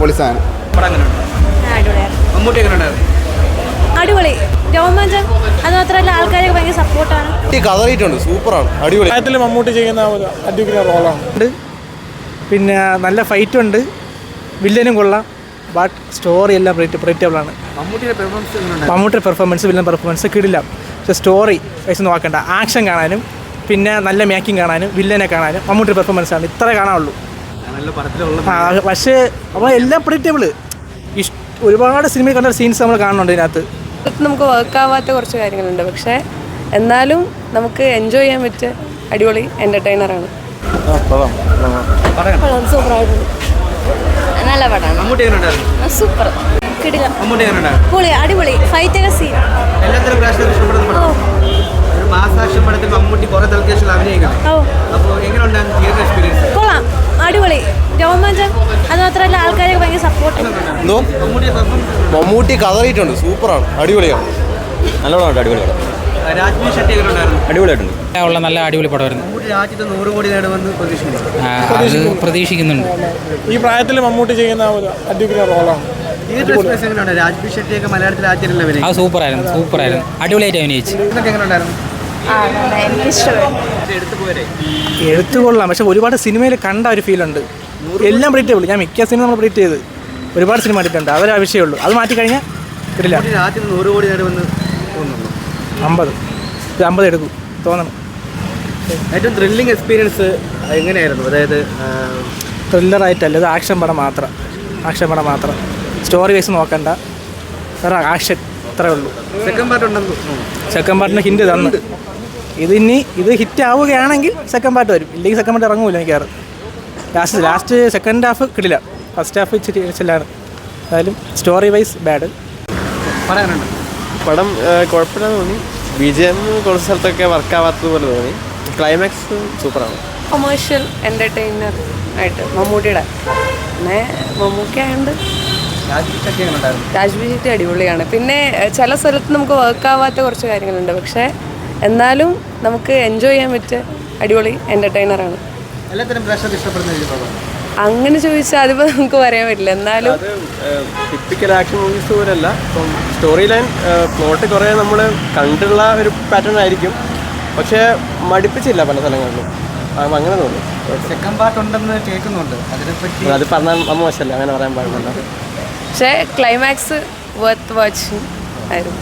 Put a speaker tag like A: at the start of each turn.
A: പൊളി സാധനം.
B: അടിപൊളി. രോമാഞ്ചം അത് മാത്രമല്ല ആൾക്കാരൊക്കെ ഭയങ്കര സപ്പോർട്ടാണ്
A: കതറിയിട്ടുണ്ട് സൂപ്പറാണ് അടിപൊളി.
C: പ്രായത്തിൽ മമ്മൂട്ടി ചെയ്യുന്ന ഒരു അടിപൊളി റോളാണ് പിന്നെ നല്ല ഫൈറ്റ് ഉണ്ട്. വില്ലനും കൊള്ളാം. ബട്ട് സ്റ്റോറി എല്ലാം പ്രിഡിക്റ്റബിൾ ആണ്.
D: മമ്മൂട്ടിയുടെ പെർഫോമൻസ്
C: വില്ലൻ പെർഫോമൻസ് കിടില്ല പക്ഷേ സ്റ്റോറി വൈസ് നോക്കണ്ട. ആക്ഷൻ കാണാനും പിന്നെ നല്ല മേക്കിംഗ് കാണാനും വില്ലനെ കാണാനും മമ്മൂട്ടിയുടെ പെർഫോമൻസ് ആണ്. ഇത്ര കാണാനുള്ളൂ. പക്ഷേ നമ്മളെല്ലാം എല്ലാം പ്രിറ്റബിൾ ഒരുപാട് സിനിമയിൽ കണ്ട സീൻസ് നമ്മൾ കാണുന്നുണ്ട് ഇതിനകത്ത്.
E: നമുക്ക് വർക്ക് ആവാത്ത കുറച്ച് കാര്യങ്ങളുണ്ട്. പക്ഷേ എന്നാലും നമുക്ക് എൻജോയ് ചെയ്യാൻ പറ്റിയ അടിപൊളി എന്റർടൈനറാണ്
D: ആണ്.
B: സൂപ്പറായിട്ടുണ്ട് നല്ല പടമാണ്. സൂപ്പർ. അടിപൊളി. ഫൈറ്റ് സീൻ
D: എല്ലാത്തരം മാസാക്ഷൻ പടത്തിൽ മമ്മൂട്ടി കുറെ തലക്കേശിൽ അഭിനയിക്കണം. അപ്പോൾ എങ്ങനെയുണ്ടായിരുന്നു തിയേറ്റർ എക്സ്പീരിയൻസ്
B: കൊള്ളാം. അടിപൊളി. രോമാഞ്ചം അത് മാത്രമല്ല ആൾക്കാരൊക്കെ ഭയങ്കര
D: സപ്പോർട്ട്
A: മമ്മൂട്ടി കതറിയിട്ടുണ്ട്. സൂപ്പറാണ്. അടിപൊളിയാണ്.
F: നല്ലോണം അടിപൊളി പടം.
D: രാജ്മീർ ഷെട്ടി എങ്ങനെയുണ്ടായിരുന്നു
F: അടിപൊളിയായിട്ടുണ്ട്.
G: ഉള്ള നല്ല അടിപൊളി പടമായിരുന്നു. ആ, പ്രതീക്ഷിക്കുന്നുണ്ട്.
C: ഈ പ്രായത്തിൽ മമ്മൂട്ടി ചെയ്യുന്ന ഒരു അടിപൊളി റോളാണ്.
G: അത് സൂപ്പറായിരുന്നു. സൂപ്പറായിരുന്നു. അടിപൊളിയായിട്ട് അഭിനയിച്ചു.
C: എഴുത്ത് കൊള്ളാം. പക്ഷെ ഒരുപാട് സിനിമയിൽ കണ്ട ഒരു ഫീൽ ഉണ്ട്. എല്ലാം പ്രിറ്റബിൾ ഞാൻ മിക്ക സിനിമ നമ്മൾ പ്രീറ്റ് ചെയ്ത്. ഒരുപാട് സിനിമ എടുത്തിട്ടുണ്ട് അതൊരു ആവശ്യമേ അത് മാറ്റി കഴിഞ്ഞാൽ
D: നൂറ് കോടി നേടുമെന്ന് തോന്നുന്നു.
C: അമ്പത്. ഇത് അമ്പത് എടുക്കും. തോന്നണം.
D: ഏറ്റവും ത്രില്ലിംഗ് എക്സ്പീരിയൻസ് എങ്ങനെയായിരുന്നു? അതായത്
C: ത്രില്ലറായിട്ടല്ല ഇത് ആക്ഷൻ പടം മാത്രം. ആക്ഷൻ പടം മാത്രം. സ്റ്റോറി വൈസ് നോക്കണ്ട. വേറെ ആക്ഷൻ ഇത്രേ ഉള്ളൂ.
D: സെക്കൻഡ് പാർട്ട് ഉണ്ടെന്ന് തോന്നുന്നു.
C: സെക്കൻഡ് പാർട്ടിന് ഹിന്റ് തന്നു. ഇത് ഇനി ഇത് ഹിറ്റ് ആവുകയാണെങ്കിൽ സെക്കൻഡ് പാർട്ട് വരും. ഇല്ലെങ്കിൽ സെക്കൻഡ് പാർട്ട് ഇറങ്ങൂല മിക്കവാറ് ലാസ്റ്റ് ലാസ്റ്റ് സെക്കൻഡ് ഹാഫ് കിട്ടില്ല. ഫസ്റ്റ് ഹാഫ് ഇച്ചിരി ചെല്ലാണ്. എന്തായാലും സ്റ്റോറി വൈസ് ബാഡ്
D: പറയാനുണ്ട്
H: പടം കുഴപ്പമില്ലാന്ന് തോന്നി. ബി ജെ എം കുറച്ച് സ്ഥലത്തൊക്കെ വർക്കാവാത്തതുപോലെ തോന്നി. ക്ലൈമാക്സ് സൂപ്പറാണ്.
E: കൊമേഴ്ഷ്യൽ എന്റർടൈനർ ആയിട്ട് മമ്മൂട്ടിയുടെ. പിന്നെ ആയതുകൊണ്ട്
D: ഷെട്ടി
E: അടിപൊളിയാണ്. പിന്നെ ചില സ്ഥലത്ത് നമുക്ക് വർക്ക് ആവാത്ത കുറച്ച് കാര്യങ്ങളുണ്ട്. പക്ഷേ എന്നാലും നമുക്ക് എൻജോയ് ചെയ്യാൻ പറ്റിയ അടിപൊളി
D: എന്റർടൈനറാണ്
E: അങ്ങനെ ചോദിച്ചാൽ അതിപ്പോ നമുക്ക് പറയാൻ പറ്റില്ല. എന്നാലും
H: ടിപ്പിക്കൽ ആക്ഷൻ മൂവീസ് പോലല്ല. ഇപ്പം സ്റ്റോറി ലൈൻ പ്ലോട്ട് കുറേ നമ്മൾ കണ്ടുള്ള ഒരു പാറ്റേൺ ആയിരിക്കും. പക്ഷേ മടുപ്പിച്ചില്ല പല സ്ഥലങ്ങളിലും. അങ്ങനെ തോന്നുന്നു
D: സെക്കൻഡ് പാർട്ട് ഉണ്ടെന്ന് കേൾക്കുന്നുണ്ട്. അതിനെപ്പറ്റി
H: അത് പറഞ്ഞാൽ മോശമല്ല? അങ്ങനെ പറയാൻ പാടില്ല
E: പക്ഷേ ക്ലൈമാക്സ് വർത്ത് വാച്ചിങ് ആയിരുന്നു.